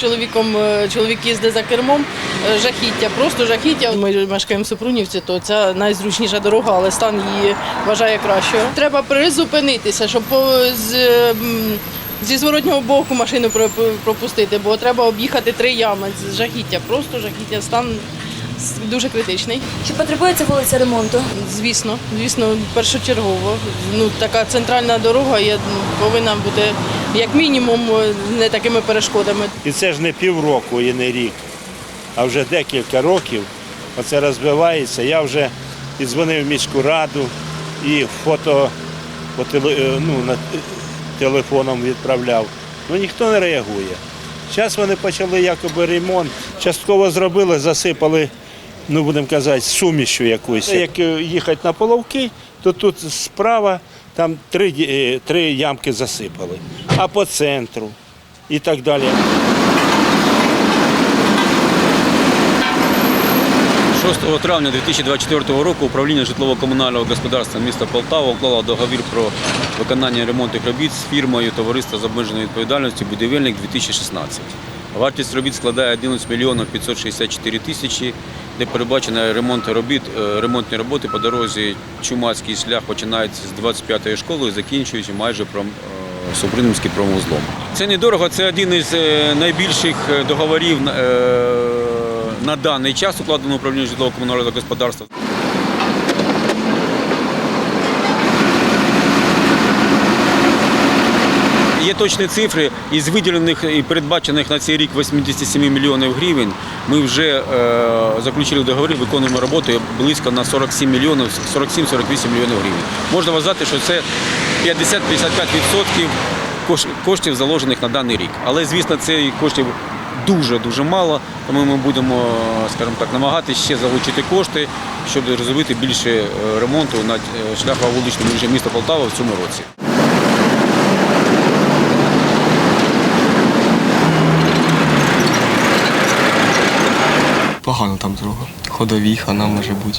чоловіком, е, чоловік їздить за кермом, е, жахіття, просто жахіття. Ми мешкаємо в Супрунівці, то це найзручніша дорога, але стан її вважає кращою. Треба призупинитися, щоб з, зі зворотнього боку машину про- пропустити, бо треба об'їхати три ями. Жахіття, просто жахіття, стан дуже критичний. Чи потребує ця вулиця ремонту? Звісно, звісно, першочергово. Ну така центральна дорога є повинна бути як мінімум не такими перешкодами. І це ж не півроку і не рік, а вже декілька років. Оце розбивається. Я вже і дзвонив в міську раду, і фото по теле, е, ну, на, телефоном відправляв. Ну ніхто не реагує. Зараз вони почали якоби ремонт. Частково зробили, засипали, ну будемо казати, сумішю якусь. Як е, їхати на половки, то тут справа там три, е, три ямки засипали, а по центру і так далі. 6 травня 2024 року управління житлово-комунального господарства міста Полтава уклало договір про виконання ремонтних робіт з фірмою товариства з обмеженою відповідальністю Будівельник 2016. Вартість робіт складає 11 мільйонів 564 тисячі, де передбачено ремонт робіт, е, ремонтні роботи по дорозі Чумацький шлях починається з 25-ї школи і закінчується майже пром, е, Супрунівським промвузлом. Це недорого, це один із е, найбільших договорів на даний час укладено управління житлово-комунального господарства. Є точні цифри із виділених і передбачених на цей рік 87 мільйонів гривень. Ми вже е, заключили договори, виконуємо роботи близько на 47 мільйонів, 47-48 мільйонів гривень. Можна вважати, що це 50-55% коштів заложених на даний рік. Але звісно, цих коштів дуже дуже мало, тому ми будемо, скажімо так, намагатися ще залучити кошти, щоб розвити більше е, ремонту на е, шляхово вуличному міста Полтава в цьому році. Там дорога. Ходові, хана може бути.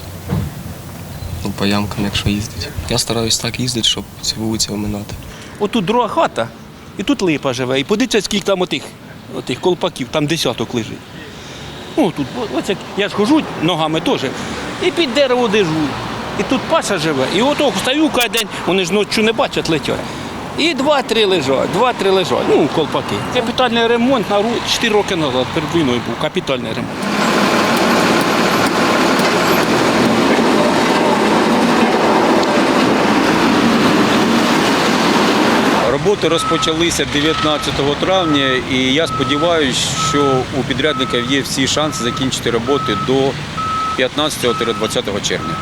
Ну, по ямкам, якщо їздить. Я стараюсь так їздити, щоб ці вулиці оминати. Отут друга хата, і тут липа живе. І подивіться, скільки там отих, отих колпаків, там десяток лежить. Ну, тут, оце, я ж хожу ногами теж. І під дерево держу. І тут паша живе. І ото встаю кожен день, вони ж ночі не бачать, летять. І два-три лежать, два-три лежать. Ну, колпаки. Капітальний ремонт на 4 роки назад перед війною був капітальний ремонт. Роботи розпочалися 19 травня, і я сподіваюся, що у підрядників є всі шанси закінчити роботи до 15-20 червня.